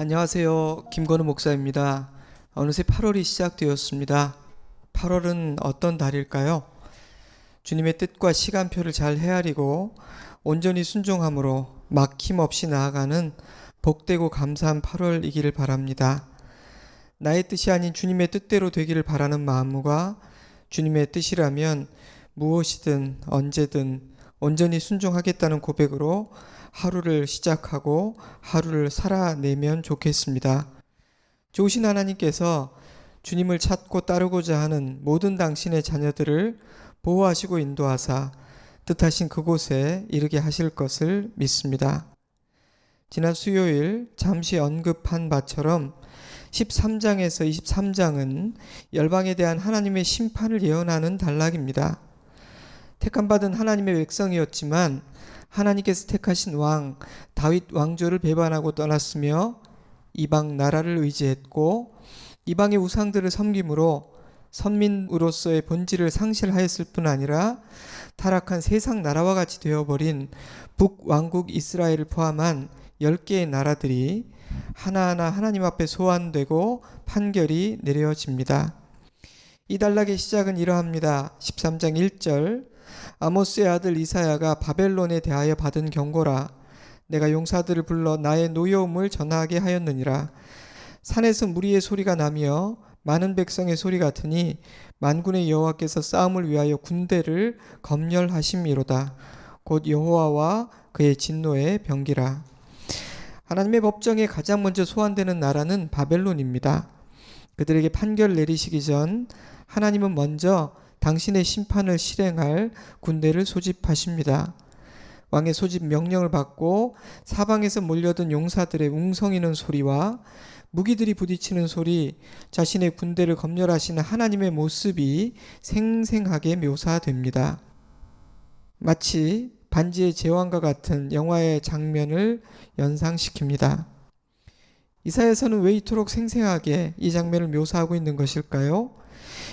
안녕하세요. 김건우 목사입니다. 어느새 8월이 시작되었습니다. 8월은 어떤 달일까요? 주님의 뜻과 시간표를 잘 헤아리고 온전히 순종함으로 막힘없이 나아가는 복되고 감사한 8월이기를 바랍니다. 나의 뜻이 아닌 주님의 뜻대로 되기를 바라는 마음과 주님의 뜻이라면 무엇이든 언제든 온전히 순종하겠다는 고백으로 하루를 시작하고 하루를 살아내면 좋겠습니다. 좋으신 하나님께서 주님을 찾고 따르고자 하는 모든 당신의 자녀들을 보호하시고 인도하사 뜻하신 그곳에 이르게 하실 것을 믿습니다. 지난 수요일 잠시 언급한 바처럼 13장에서 23장은 열방에 대한 하나님의 심판을 예언하는 단락입니다. 택함받은 하나님의 백성이었지만 하나님께서 택하신 왕 다윗 왕조를 배반하고 떠났으며 이방 나라를 의지했고 이방의 우상들을 섬김으로 선민으로서의 본질을 상실하였을 뿐 아니라 타락한 세상 나라와 같이 되어버린 북왕국 이스라엘을 포함한 10개의 나라들이 하나하나 하나님 앞에 소환되고 판결이 내려집니다. 이 단락의 시작은 이러합니다. 13장 1절 아모스의 아들 이사야가 바벨론에 대하여 받은 경고라. 내가 용사들을 불러 나의 노여움을 전하게 하였느니라. 산에서 무리의 소리가 나며 많은 백성의 소리 같으니 만군의 여호와께서 싸움을 위하여 군대를 검열하심이로다. 곧 여호와와 그의 진노의 병기라. 하나님의 법정에 가장 먼저 소환되는 나라는 바벨론입니다. 그들에게 판결 내리시기 전 하나님은 먼저 당신의 심판을 실행할 군대를 소집하십니다. 왕의 소집 명령을 받고 사방에서 몰려든 용사들의 웅성이는 소리와 무기들이 부딪히는 소리, 자신의 군대를 검열하시는 하나님의 모습이 생생하게 묘사됩니다. 마치 반지의 제왕과 같은 영화의 장면을 연상시킵니다. 이사야서는 왜 이토록 생생하게 이 장면을 묘사하고 있는 것일까요?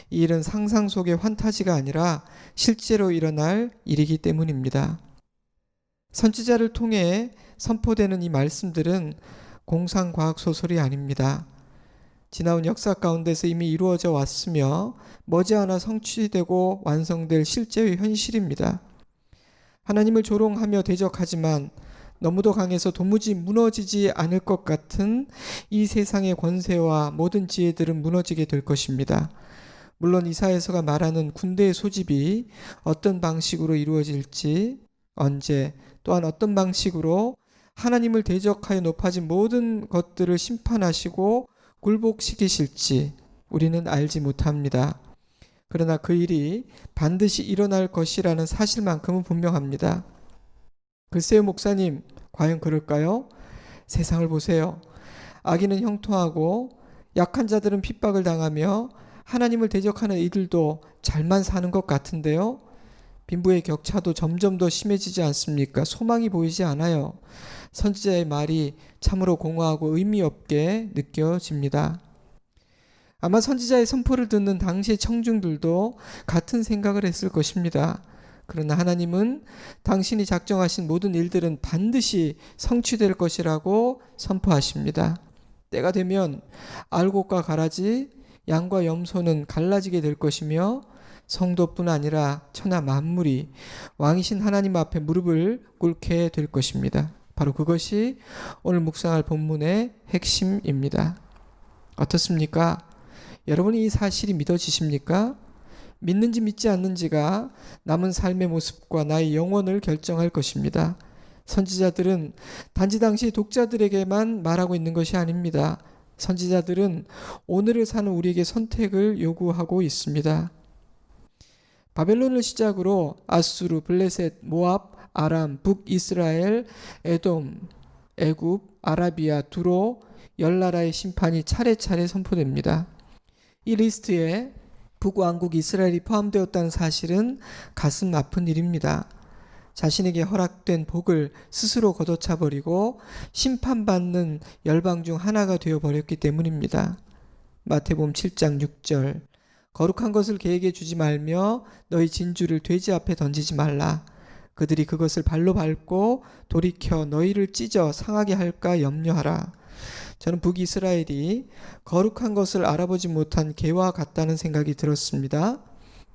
이 일은 상상 속의 환타지가 아니라 실제로 일어날 일이기 때문입니다. 선지자를 통해 선포되는 이 말씀들은 공상과학 소설이 아닙니다. 지나온 역사 가운데서 이미 이루어져 왔으며 머지않아 성취되고 완성될 실제의 현실입니다. 하나님을 조롱하며 대적하지만 너무도 강해서 도무지 무너지지 않을 것 같은 이 세상의 권세와 모든 지혜들은 무너지게 될 것입니다. 물론 이사에서가 말하는 군대의 소집이 어떤 방식으로 이루어질지 언제 또한 어떤 방식으로 하나님을 대적하여 높아진 모든 것들을 심판하시고 굴복시키실지 우리는 알지 못합니다. 그러나 그 일이 반드시 일어날 것이라는 사실만큼은 분명합니다. 글쎄요, 목사님, 과연 그럴까요? 세상을 보세요. 악인은 형통하고 약한 자들은 핍박을 당하며 하나님을 대적하는 이들도 잘만 사는 것 같은데요. 빈부의 격차도 점점 더 심해지지 않습니까? 소망이 보이지 않아요. 선지자의 말이 참으로 공허하고 의미 없게 느껴집니다. 아마 선지자의 선포를 듣는 당시의 청중들도 같은 생각을 했을 것입니다. 그러나 하나님은 당신이 작정하신 모든 일들은 반드시 성취될 것이라고 선포하십니다. 때가 되면 알곡과 가라지, 양과 염소는 갈라지게 될 것이며 성도뿐 아니라 천하 만물이 왕이신 하나님 앞에 무릎을 꿇게 될 것입니다. 바로 그것이 오늘 묵상할 본문의 핵심입니다. 어떻습니까? 여러분이 이 사실이 믿어지십니까? 믿는지 믿지 않는지가 남은 삶의 모습과 나의 영혼을 결정할 것입니다. 선지자들은 단지 당시 독자들에게만 말하고 있는 것이 아닙니다. 선지자들은 오늘을 사는 우리에게 선택을 요구하고 있습니다. 바벨론을 시작으로 아수르, 블레셋, 모압, 아람, 북이스라엘, 에돔, 애굽, 아라비아, 두로 열 나라의 심판이 차례차례 선포됩니다. 이 리스트에 북왕국 이스라엘이 포함되었다는 사실은 가슴 아픈 일입니다. 자신에게 허락된 복을 스스로 걷어차 버리고 심판받는 열방 중 하나가 되어 버렸기 때문입니다. 마태복음 7장 6절 거룩한 것을 개에게 주지 말며 너희 진주를 돼지 앞에 던지지 말라. 그들이 그것을 발로 밟고 돌이켜 너희를 찢어 상하게 할까 염려하라. 저는 북이스라엘이 거룩한 것을 알아보지 못한 개와 같다는 생각이 들었습니다.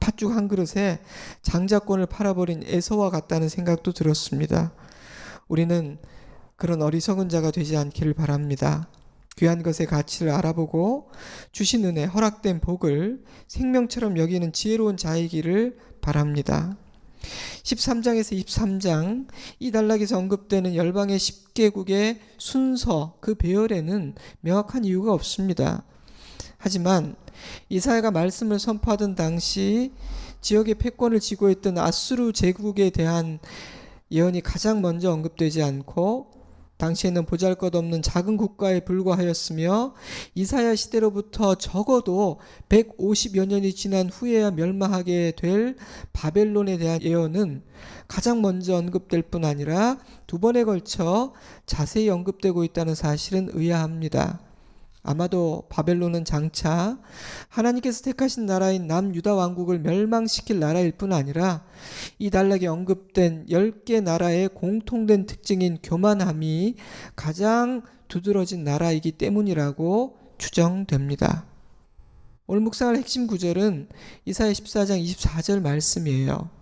팥죽 한 그릇에 장자권을 팔아버린 에서와 같다는 생각도 들었습니다. 우리는 그런 어리석은 자가 되지 않기를 바랍니다. 귀한 것의 가치를 알아보고 주신 은혜, 허락된 복을 생명처럼 여기는 지혜로운 자이기를 바랍니다. 13장에서 23장 이 단락에서 언급되는 열방의 10개국의 순서 그 배열에는 명확한 이유가 없습니다. 하지만 이사야가 말씀을 선포하던 당시 지역의 패권을 쥐고 있던 아수르 제국에 대한 예언이 가장 먼저 언급되지 않고 당시에는 보잘것없는 작은 국가에 불과하였으며 이사야 시대로부터 적어도 150여 년이 지난 후에야 멸망하게 될 바벨론에 대한 예언은 가장 먼저 언급될 뿐 아니라 두 번에 걸쳐 자세히 언급되고 있다는 사실은 의아합니다. 아마도 바벨론은 장차 하나님께서 택하신 나라인 남유다 왕국을 멸망시킬 나라일 뿐 아니라 이 단락에 언급된 10개 나라의 공통된 특징인 교만함이 가장 두드러진 나라이기 때문이라고 추정됩니다. 오늘 묵상할 핵심 구절은 이사야 14장 24절 말씀이에요.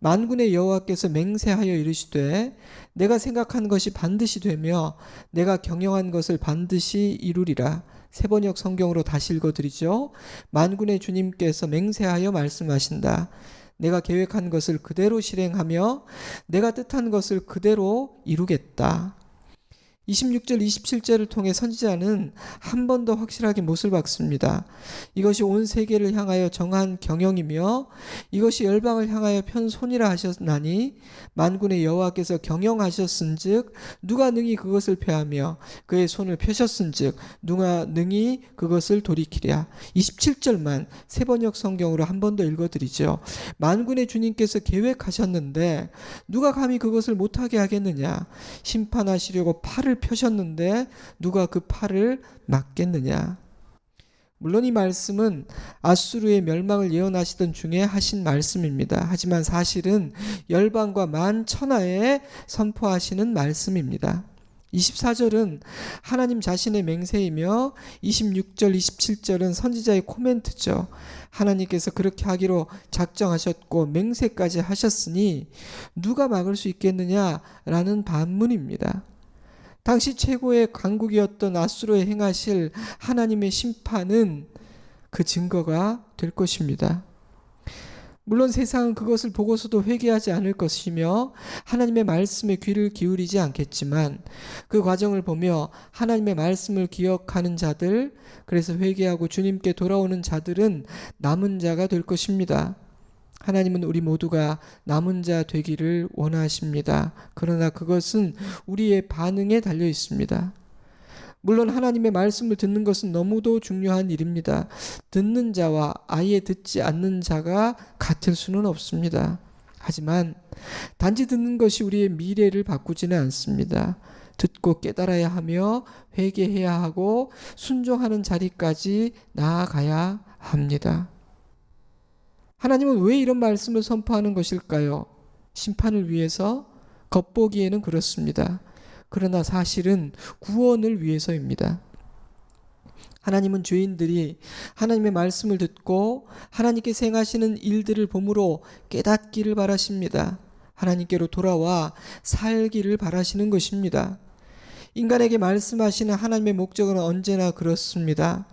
만군의 여호와께서 맹세하여 이르시되 내가 생각한 것이 반드시 되며 내가 경영한 것을 반드시 이루리라. 세번역 성경으로 다시 읽어드리죠. 만군의 주님께서 맹세하여 말씀하신다. 내가 계획한 것을 그대로 실행하며 내가 뜻한 것을 그대로 이루겠다. 26절, 27절을 통해 선지자는 한 번 더 확실하게 못을 박습니다. 이것이 온 세계를 향하여 정한 경영이며 이것이 열방을 향하여 편손이라 하셨나니 만군의 여호와께서 경영하셨은즉 누가 능히 그것을 폐하며 그의 손을 펴셨은즉 누가 능히 그것을 돌이키랴. 27절만 세 번역 성경으로 한 번 더 읽어드리죠. 만군의 주님께서 계획하셨는데 누가 감히 그것을 못하게 하겠느냐? 심판하시려고 팔을 펴셨는데 누가 그 팔을 막겠느냐? 물론 이 말씀은 아수르의 멸망을 예언하시던 중에 하신 말씀입니다. 하지만 사실은 열방과 만 천하에 선포하시는 말씀입니다. 24절은 하나님 자신의 맹세이며 26절, 27절은 선지자의 코멘트죠. 하나님께서 그렇게 하기로 작정하셨고 맹세까지 하셨으니 누가 막을 수 있겠느냐라는 반문입니다. 당시 최고의 강국이었던 아수르에 행하실 하나님의 심판은 그 증거가 될 것입니다. 물론 세상은 그것을 보고서도 회개하지 않을 것이며 하나님의 말씀에 귀를 기울이지 않겠지만 그 과정을 보며 하나님의 말씀을 기억하는 자들 그래서 회개하고 주님께 돌아오는 자들은 남은 자가 될 것입니다. 하나님은 우리 모두가 남은 자 되기를 원하십니다. 그러나 그것은 우리의 반응에 달려 있습니다. 물론 하나님의 말씀을 듣는 것은 너무도 중요한 일입니다. 듣는 자와 아예 듣지 않는 자가 같을 수는 없습니다. 하지만 단지 듣는 것이 우리의 미래를 바꾸지는 않습니다. 듣고 깨달아야 하며 회개해야 하고 순종하는 자리까지 나아가야 합니다. 하나님은 왜 이런 말씀을 선포하는 것일까요? 심판을 위해서 겉보기에는 그렇습니다. 그러나 사실은 구원을 위해서입니다. 하나님은 죄인들이 하나님의 말씀을 듣고 하나님께 생하시는 일들을 보므로 깨닫기를 바라십니다. 하나님께로 돌아와 살기를 바라시는 것입니다. 인간에게 말씀하시는 하나님의 목적은 언제나 그렇습니다.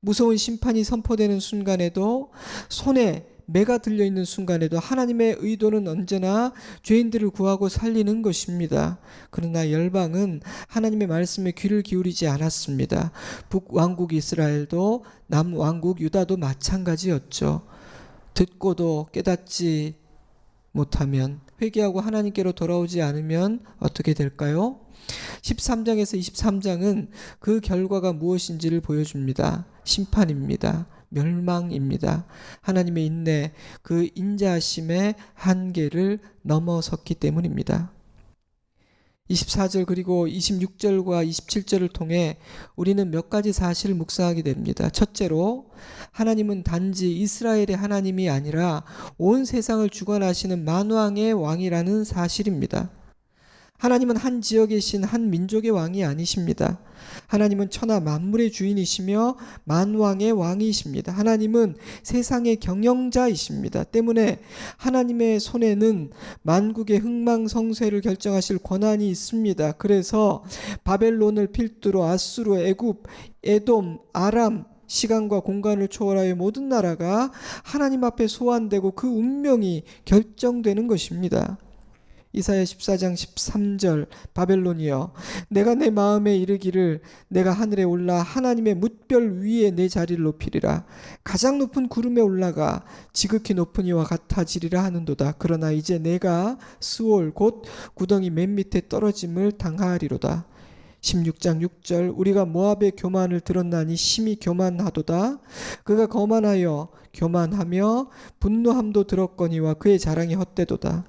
무서운 심판이 선포되는 순간에도 손에 매가 들려 있는 순간에도 하나님의 의도는 언제나 죄인들을 구하고 살리는 것입니다. 그러나 열방은 하나님의 말씀에 귀를 기울이지 않았습니다. 북 왕국 이스라엘도 남 왕국 유다도 마찬가지였죠. 듣고도 깨닫지 못하면 회개하고 하나님께로 돌아오지 않으면 어떻게 될까요? 13장에서 23장은 그 결과가 무엇인지를 보여줍니다. 심판입니다. 멸망입니다. 하나님의 인내, 그 인자하심의 한계를 넘어섰기 때문입니다. 24절 그리고 26절과 27절을 통해 우리는 몇 가지 사실을 묵상하게 됩니다. 첫째로 하나님은 단지 이스라엘의 하나님이 아니라 온 세상을 주관하시는 만왕의 왕이라는 사실입니다. 하나님은 한 지역에 신 한 민족의 왕이 아니십니다. 하나님은 천하 만물의 주인이시며 만왕의 왕이십니다. 하나님은 세상의 경영자이십니다. 때문에 하나님의 손에는 만국의 흥망성쇠를 결정하실 권한이 있습니다. 그래서 바벨론을 필두로 아수르, 애굽, 에돔, 아람, 시간과 공간을 초월하여 모든 나라가 하나님 앞에 소환되고 그 운명이 결정되는 것입니다. 이사야 14장 13절 바벨론이여 내가 내 마음에 이르기를 내가 하늘에 올라 하나님의 뭇별 위에 내 자리를 높이리라. 가장 높은 구름에 올라가 지극히 높은 이와 같아지리라 하는도다. 그러나 이제 내가 수월 곧 구덩이 맨 밑에 떨어짐을 당하리로다. 16장 6절 우리가 모압의 교만을 들었나니 심히 교만하도다. 그가 거만하여 교만하며 분노함도 들었거니와 그의 자랑이 헛되도다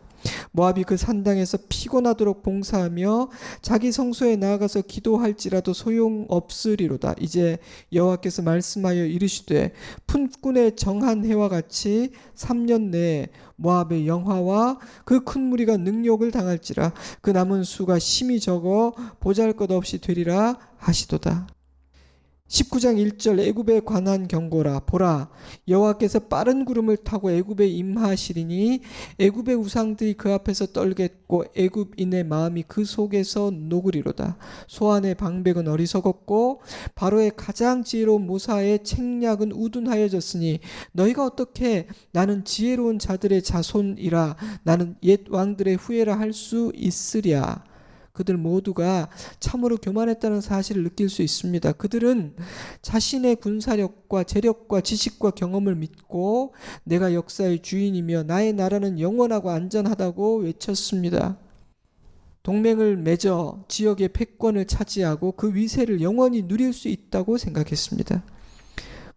모압이 그 산당에서 피곤하도록 봉사하며 자기 성소에 나아가서 기도할지라도 소용없으리로다. 이제 여호와께서 말씀하여 이르시되 품꾼의 정한 해와 같이 3년 내에 모압의 영화와 그 큰 무리가 능욕을 당할지라 그 남은 수가 심히 적어 보잘것없이 되리라 하시도다. 19장 1절 애굽에 관한 경고라. 보라 여호와께서 빠른 구름을 타고 애굽에 임하시리니 애굽의 우상들이 그 앞에서 떨겠고 애굽인의 마음이 그 속에서 녹으리로다. 소안의 방백은 어리석었고 바로의 가장 지혜로운 모사의 책략은 우둔하여졌으니 너희가 어떻게 나는 지혜로운 자들의 자손이라 나는 옛 왕들의 후예라 할 수 있으랴 그들 모두가 참으로 교만했다는 사실을 느낄 수 있습니다. 그들은 자신의 군사력과 재력과 지식과 경험을 믿고 내가 역사의 주인이며 나의 나라는 영원하고 안전하다고 외쳤습니다. 동맹을 맺어 지역의 패권을 차지하고 그 위세를 영원히 누릴 수 있다고 생각했습니다.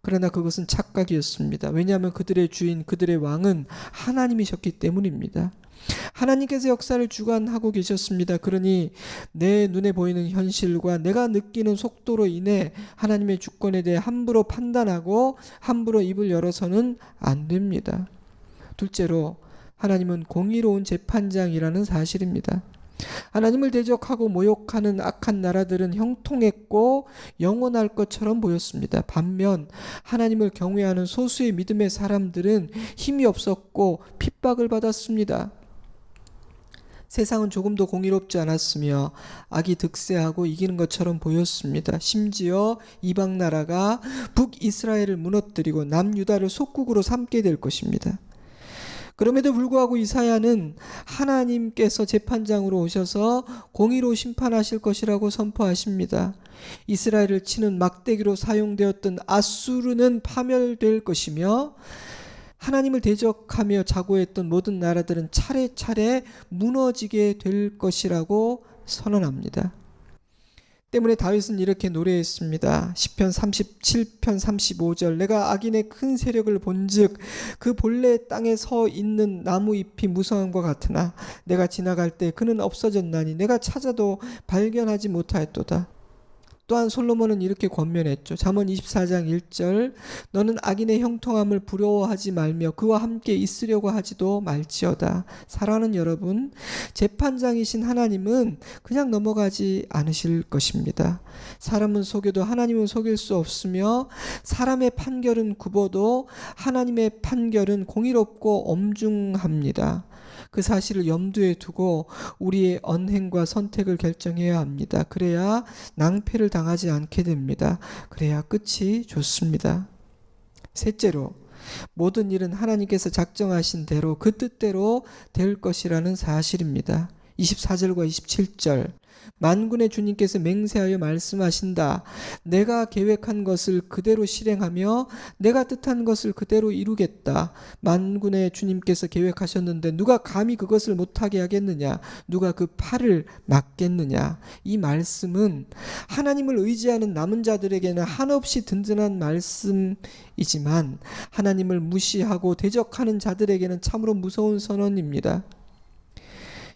그러나 그것은 착각이었습니다. 왜냐하면 그들의 주인, 그들의 왕은 하나님이셨기 때문입니다. 하나님께서 역사를 주관하고 계셨습니다. 그러니 내 눈에 보이는 현실과 내가 느끼는 속도로 인해 하나님의 주권에 대해 함부로 판단하고 함부로 입을 열어서는 안 됩니다. 둘째로 하나님은 공의로운 재판장이라는 사실입니다. 하나님을 대적하고 모욕하는 악한 나라들은 형통했고 영원할 것처럼 보였습니다. 반면 하나님을 경외하는 소수의 믿음의 사람들은 힘이 없었고 핍박을 받았습니다. 세상은 조금도 공의롭지 않았으며 악이 득세하고 이기는 것처럼 보였습니다. 심지어 이방 나라가 북이스라엘을 무너뜨리고 남유다를 속국으로 삼게 될 것입니다. 그럼에도 불구하고 이사야는 하나님께서 재판장으로 오셔서 공의로 심판하실 것이라고 선포하십니다. 이스라엘을 치는 막대기로 사용되었던 아수르는 파멸될 것이며 하나님을 대적하며 자고했던 모든 나라들은 차례차례 무너지게 될 것이라고 선언합니다. 때문에 다윗은 이렇게 노래했습니다. 시편 37편 35절 내가 악인의 큰 세력을 본즉 그 본래 땅에 서 있는 나무 잎이 무성함과 같으나 내가 지나갈 때 그는 없어졌나니 내가 찾아도 발견하지 못하였도다. 또한 솔로몬은 이렇게 권면했죠. 잠언 24장 1절 너는 악인의 형통함을 부러워하지 말며 그와 함께 있으려고 하지도 말지어다. 사랑하는 여러분, 재판장이신 하나님은 그냥 넘어가지 않으실 것입니다. 사람은 속여도 하나님은 속일 수 없으며 사람의 판결은 굽어도 하나님의 판결은 공의롭고 엄중합니다. 그 사실을 염두에 두고 우리의 언행과 선택을 결정해야 합니다. 그래야 낭패를 당하지 않게 됩니다. 그래야 끝이 좋습니다. 셋째로 모든 일은 하나님께서 작정하신 대로 그 뜻대로 될 것이라는 사실입니다. 24절과 27절 만군의 주님께서 맹세하여 말씀하신다. 내가 계획한 것을 그대로 실행하며 내가 뜻한 것을 그대로 이루겠다. 만군의 주님께서 계획하셨는데 누가 감히 그것을 못하게 하겠느냐? 누가 그 팔을 막겠느냐? 이 말씀은 하나님을 의지하는 남은 자들에게는 한없이 든든한 말씀이지만 하나님을 무시하고 대적하는 자들에게는 참으로 무서운 선언입니다.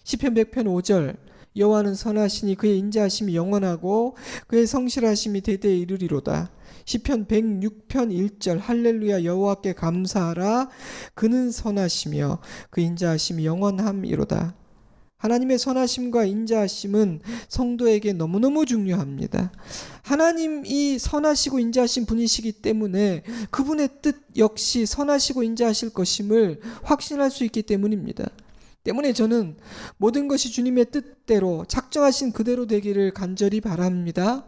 시편 100편 5절 여호와는 선하시니 그의 인자하심이 영원하고 그의 성실하심이 대대에 이르리로다. 시편 106편 1절 할렐루야 여호와께 감사하라 그는 선하시며 그 인자하심이 영원함이로다. 하나님의 선하심과 인자하심은 성도에게 너무너무 중요합니다. 하나님이 선하시고 인자하신 분이시기 때문에 그분의 뜻 역시 선하시고 인자하실 것임을 확신할 수 있기 때문입니다. 때문에 저는 모든 것이 주님의 뜻대로 작정하신 그대로 되기를 간절히 바랍니다.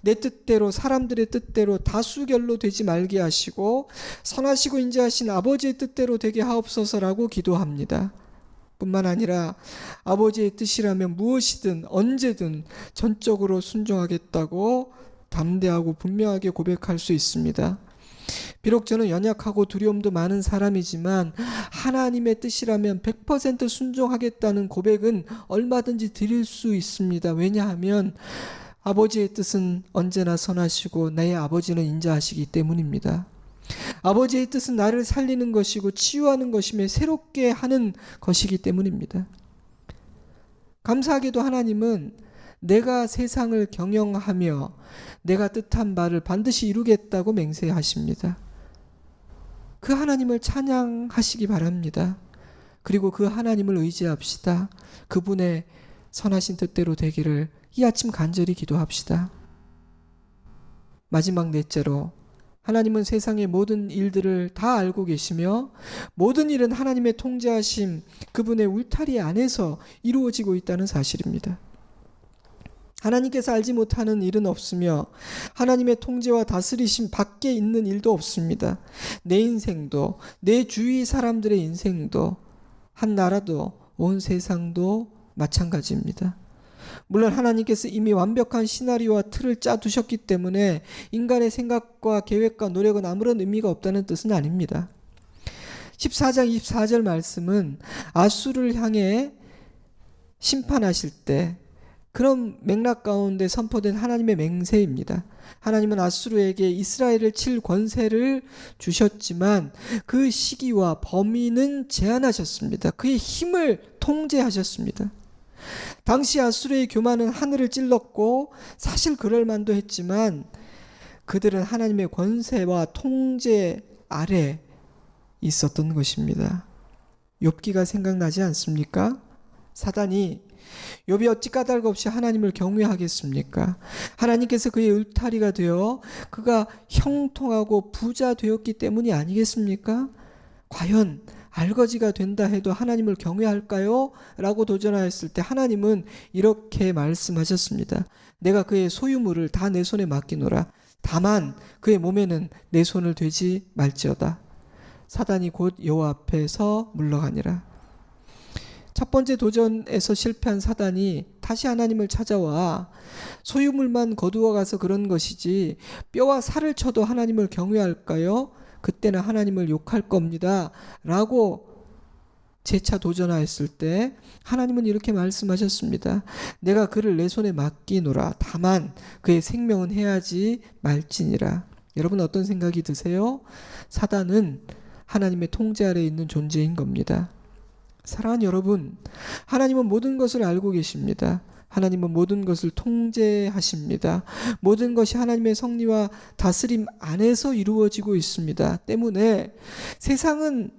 내 뜻대로 사람들의 뜻대로 다수결로 되지 말게 하시고 선하시고 인자하신 아버지의 뜻대로 되게 하옵소서라고 기도합니다. 뿐만 아니라 아버지의 뜻이라면 무엇이든 언제든 전적으로 순종하겠다고 담대하고 분명하게 고백할 수 있습니다. 비록 저는 연약하고 두려움도 많은 사람이지만 하나님의 뜻이라면 100% 순종하겠다는 고백은 얼마든지 드릴 수 있습니다. 왜냐하면 아버지의 뜻은 언제나 선하시고 나의 아버지는 인자하시기 때문입니다. 아버지의 뜻은 나를 살리는 것이고 치유하는 것이며 새롭게 하는 것이기 때문입니다. 감사하게도 하나님은 내가 세상을 경영하며 내가 뜻한 바를 반드시 이루겠다고 맹세하십니다. 그 하나님을 찬양하시기 바랍니다. 그리고 그 하나님을 의지합시다. 그분의 선하신 뜻대로 되기를 이 아침 간절히 기도합시다. 마지막 넷째로 하나님은 세상의 모든 일들을 다 알고 계시며 모든 일은 하나님의 통제하심 그분의 울타리 안에서 이루어지고 있다는 사실입니다. 하나님께서 알지 못하는 일은 없으며 하나님의 통제와 다스리심 밖에 있는 일도 없습니다. 내 인생도 내 주위 사람들의 인생도 한 나라도 온 세상도 마찬가지입니다. 물론 하나님께서 이미 완벽한 시나리오와 틀을 짜 두셨기 때문에 인간의 생각과 계획과 노력은 아무런 의미가 없다는 뜻은 아닙니다. 14장 24절 말씀은 아수를 향해 심판하실 때 그런 맥락 가운데 선포된 하나님의 맹세입니다. 하나님은 아수르에게 이스라엘을 칠 권세를 주셨지만 그 시기와 범위는 제한하셨습니다. 그의 힘을 통제하셨습니다. 당시 아수르의 교만은 하늘을 찔렀고 사실 그럴 만도 했지만 그들은 하나님의 권세와 통제 아래 있었던 것입니다. 욥기가 생각나지 않습니까? 사단이 욥이 어찌 까닭 없이 하나님을 경외하겠습니까? 하나님께서 그의 울타리가 되어 그가 형통하고 부자 되었기 때문이 아니겠습니까? 과연 알거지가 된다 해도 하나님을 경외할까요? 라고 도전하였을 때 하나님은 이렇게 말씀하셨습니다. 내가 그의 소유물을 다 내 손에 맡기노라. 다만 그의 몸에는 내 손을 대지 말지어다. 사단이 곧 여호와 앞에서 물러가니라. 첫 번째 도전에서 실패한 사단이 다시 하나님을 찾아와 소유물만 거두어 가서 그런 것이지 뼈와 살을 쳐도 하나님을 경외할까요? 그때는 하나님을 욕할 겁니다. 라고 재차 도전하였을 때 하나님은 이렇게 말씀하셨습니다. 내가 그를 내 손에 맡기노라. 다만 그의 생명은 해야지 말지니라. 여러분 어떤 생각이 드세요? 사단은 하나님의 통제 아래 있는 존재인 겁니다. 사랑하는 여러분, 하나님은 모든 것을 알고 계십니다. 하나님은 모든 것을 통제하십니다. 모든 것이 하나님의 섭리와 다스림 안에서 이루어지고 있습니다. 때문에 세상은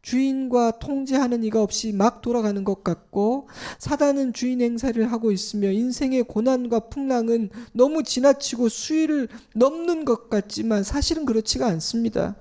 주인과 통제하는 이가 없이 막 돌아가는 것 같고 사단은 주인 행사를 하고 있으며 인생의 고난과 풍랑은 너무 지나치고 수위를 넘는 것 같지만 사실은 그렇지가 않습니다.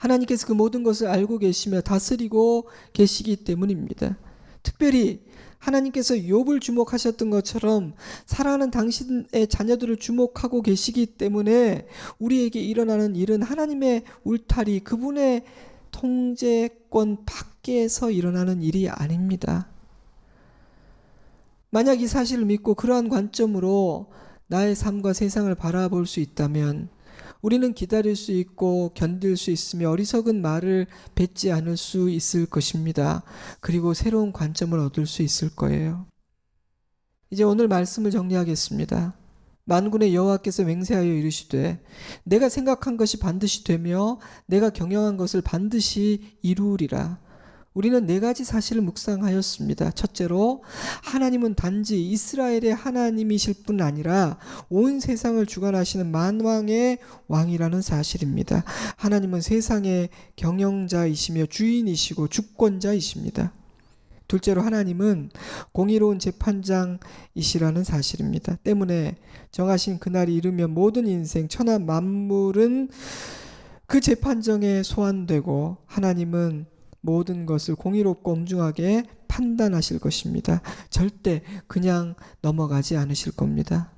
하나님께서 그 모든 것을 알고 계시며 다스리고 계시기 때문입니다. 특별히 하나님께서 욥을 주목하셨던 것처럼 사랑하는 당신의 자녀들을 주목하고 계시기 때문에 우리에게 일어나는 일은 하나님의 울타리 그분의 통제권 밖에서 일어나는 일이 아닙니다. 만약 이 사실을 믿고 그러한 관점으로 나의 삶과 세상을 바라볼 수 있다면 우리는 기다릴 수 있고 견딜 수 있으며 어리석은 말을 뱉지 않을 수 있을 것입니다. 그리고 새로운 관점을 얻을 수 있을 거예요. 이제 오늘 말씀을 정리하겠습니다. 만군의 여호와께서 맹세하여 이르시되 내가 생각한 것이 반드시 되며 내가 경영한 것을 반드시 이루리라. 우리는 네 가지 사실을 묵상하였습니다. 첫째로 하나님은 단지 이스라엘의 하나님이실 뿐 아니라 온 세상을 주관하시는 만왕의 왕이라는 사실입니다. 하나님은 세상의 경영자이시며 주인이시고 주권자이십니다. 둘째로 하나님은 공의로운 재판장이시라는 사실입니다. 때문에 정하신 그날이 이르면 모든 인생 천하 만물은 그 재판정에 소환되고 하나님은 모든 것을 공의롭고 엄중하게 판단하실 것입니다. 절대 그냥 넘어가지 않으실 겁니다.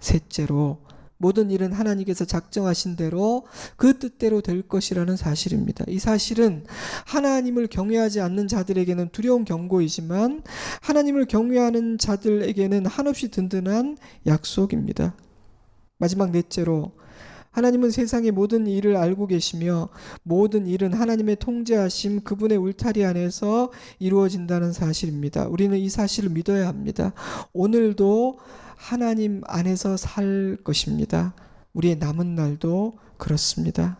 셋째로 모든 일은 하나님께서 작정하신 대로 그 뜻대로 될 것이라는 사실입니다. 이 사실은 하나님을 경외하지 않는 자들에게는 두려운 경고이지만 하나님을 경외하는 자들에게는 한없이 든든한 약속입니다. 마지막 넷째로 하나님은 세상의 모든 일을 알고 계시며 모든 일은 하나님의 통제하심 그분의 울타리 안에서 이루어진다는 사실입니다. 우리는 이 사실을 믿어야 합니다. 오늘도 하나님 안에서 살 것입니다. 우리의 남은 날도 그렇습니다.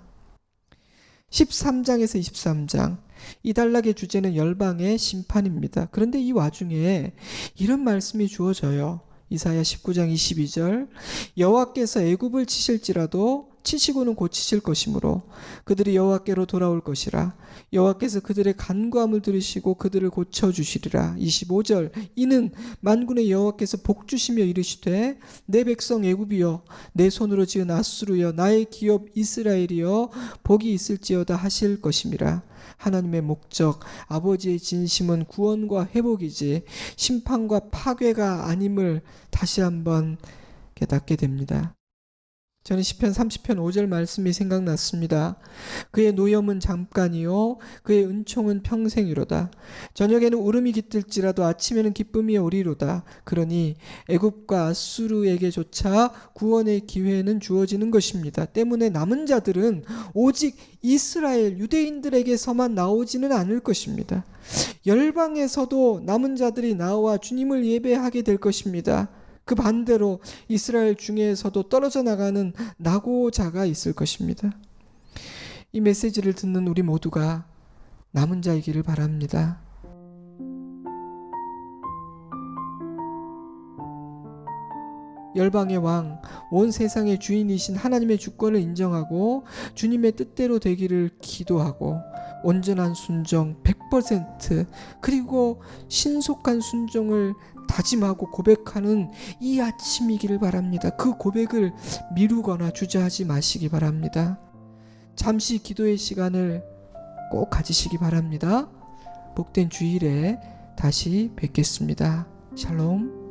13장에서 23장 이 단락의 주제는 열방의 심판입니다. 그런데 이 와중에 이런 말씀이 주어져요. 이사야 19장 22절. 여호와께서 애굽을 치실지라도 치시고는 고치실 것이므로 그들이 여호와께로 돌아올 것이라. 여호와께서 그들의 간구함을 들으시고 그들을 고쳐 주시리라. 25절. 이는 만군의 여호와께서 복 주시며 이르시되 내 백성 애굽이여 내 손으로 지은 아수르여 나의 기업 이스라엘이여 복이 있을지어다 하실 것임이라 하나님의 목적 아버지의 진심은 구원과 회복이지 심판과 파괴가 아님을 다시 한번 깨닫게 됩니다. 저는 시편 30편 5절 말씀이 생각났습니다. 그의 노염은 잠깐이요 그의 은총은 평생이로다. 저녁에는 울음이 깃들지라도 아침에는 기쁨이 오리로다. 그러니 애굽과 아수르에게조차 구원의 기회는 주어지는 것입니다. 때문에 남은 자들은 오직 이스라엘 유대인들에게서만 나오지는 않을 것입니다. 열방에서도 남은 자들이 나와 주님을 예배하게 될 것입니다. 그 반대로 이스라엘 중에서도 떨어져 나가는 낙오자가 있을 것입니다. 이 메시지를 듣는 우리 모두가 남은 자이기를 바랍니다. 열방의 왕, 온 세상의 주인이신 하나님의 주권을 인정하고 주님의 뜻대로 되기를 기도하고 온전한 순종 100% 그리고 신속한 순종을 다짐하고 고백하는 이 아침이기를 바랍니다. 그 고백을 미루거나 주저하지 마시기 바랍니다. 잠시 기도의 시간을 꼭 가지시기 바랍니다. 복된 주일에 다시 뵙겠습니다. 샬롬.